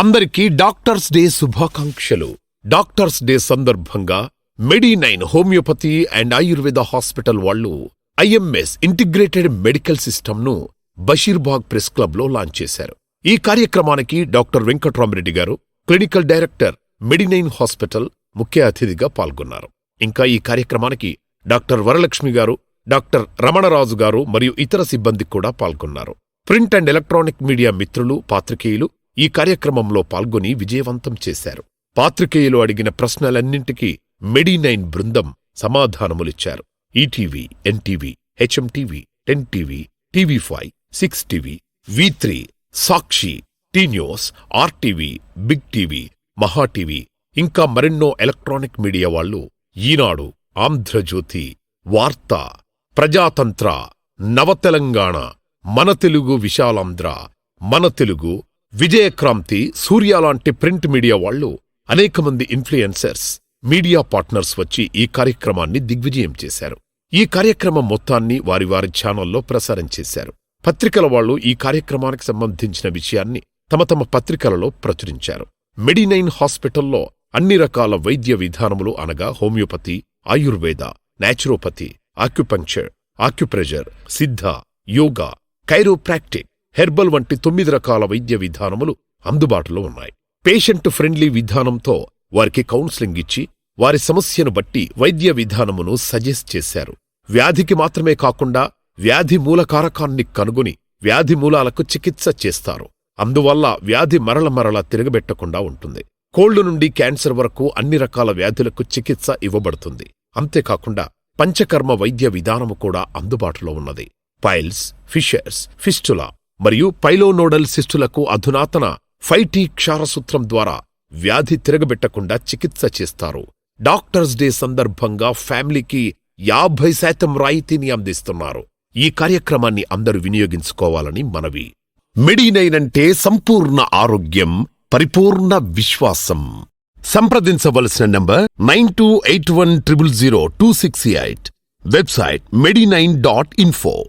అందరికీ doctors day శుభాకాంక్షలు. Doctors day సందర్భంగా Medinine homeopathy and Ayurveda hospital వాళ్ళు ఐఎంఎస్ ఇంటిగ్రేటెడ్ మెడికల్ సిస్టమ్ను బషీర్బాగ్ ప్రెస్ క్లబ్లో లాంచ్ చేశారు. ఈ కార్యక్రమానికి డాక్టర్ వెంకట్రామరెడ్డి గారు క్లినికల్ డైరెక్టర్ మెడినైన్ హాస్పిటల్ ముఖ్య అతిథిగా పాల్గొన్నారు. ఇంకా ఈ కార్యక్రమానికి డాక్టర్ వరలక్ష్మి గారు డాక్టర్ రమణరాజు గారు మరియు ఇతర సిబ్బంది కూడా పాల్గొన్నారు. ప్రింట్ అండ్ ఎలక్ట్రానిక్ మీడియా మిత్రులు పాత్రికేయులు ఈ కార్యక్రమంలో పాల్గొని విజయవంతం చేశారు. పాత్రికేయులు అడిగిన ప్రశ్నలన్నింటికీ మెడినైన్ బృందం సమాధానములిచ్చారు. ETV NTV HMTV ten TV TV five six TV V three Sakshi T news RTV big TV Maha TV ఇంకా మరెన్నో ఎలక్ట్రానిక్ మీడియా వాళ్ళు ఈనాడు ఆంధ్రజ్యోతి వార్త ప్రజాతంత్ర నవతెలంగాణ మన తెలుగు విశాలాంధ్ర మన తెలుగు విజయక్రాంతి సూర్య లాంటి ప్రింట్ మీడియా వాళ్ళు అనేక మంది ఇన్ఫ్లుయెన్సర్స్ మీడియా పార్ట్నర్స్ వచ్చి ఈ కార్యక్రమాన్ని దిగ్విజయం చేశారు. ఈ కార్యక్రమం మొత్తాన్ని వారి వారి ఛానల్లో ప్రసారం చేశారు. పత్రికల వాళ్ళు ఈ కార్యక్రమానికి సంబంధించిన విషయాన్ని తమ తమ పత్రికలలో ప్రచురించారు. మెడినైన్ హాస్పిటల్లో అన్ని రకాల వైద్య విధానములు అనగా homeopathy Ayurveda naturopathy acupuncture acupressure Siddha yoga chiropractic herbal వంటి తొమ్మిది రకాల వైద్య విధానములు అందుబాటులో ఉన్నాయి. పేషెంట్ ఫ్రెండ్లీ విధానంతో వారికి కౌన్సిలింగ్ ఇచ్చి వారి సమస్యను బట్టి వైద్య విధానమును సజెస్ట్ చేశారు. వ్యాధికి మాత్రమే కాకుండా వ్యాధి మూలకారకాన్ని కనుగొని వ్యాధి మూలాలకు చికిత్స చేస్తారు. అందువల్ల వ్యాధి మరల మరల తిరగబెట్టకుండా ఉంటుంది. కోళ్ళు నుండి క్యాన్సర్ వరకు అన్ని రకాల వ్యాధులకు చికిత్స ఇవ్వబడుతుంది. అంతేకాకుండా పంచకర్మ వైద్య విధానము కూడా అందుబాటులో ఉన్నది. పైల్స్ ఫిషర్స్ ఫిస్టులా మరియు పైలోనోడల్ సిస్టులకు అధునాతన ఫైటీ క్షారసూత్రం ద్వారా వ్యాధి తిరగబెట్టకుండా చికిత్స చేస్తారు. డాక్టర్స్ డే సందర్భంగా ఫ్యామిలీకి యాభై శాతం రాయితీని అందిస్తున్నారు. ఈ కార్యక్రమాన్ని అందరూ వినియోగించుకోవాలని మనవి. మెడినైన్ అంటే సంపూర్ణ ఆరోగ్యం పరిపూర్ణ విశ్వాసం. సంప్రదించవలసిన number nine two eight one triple zero two six eight. Website Medinine dot info.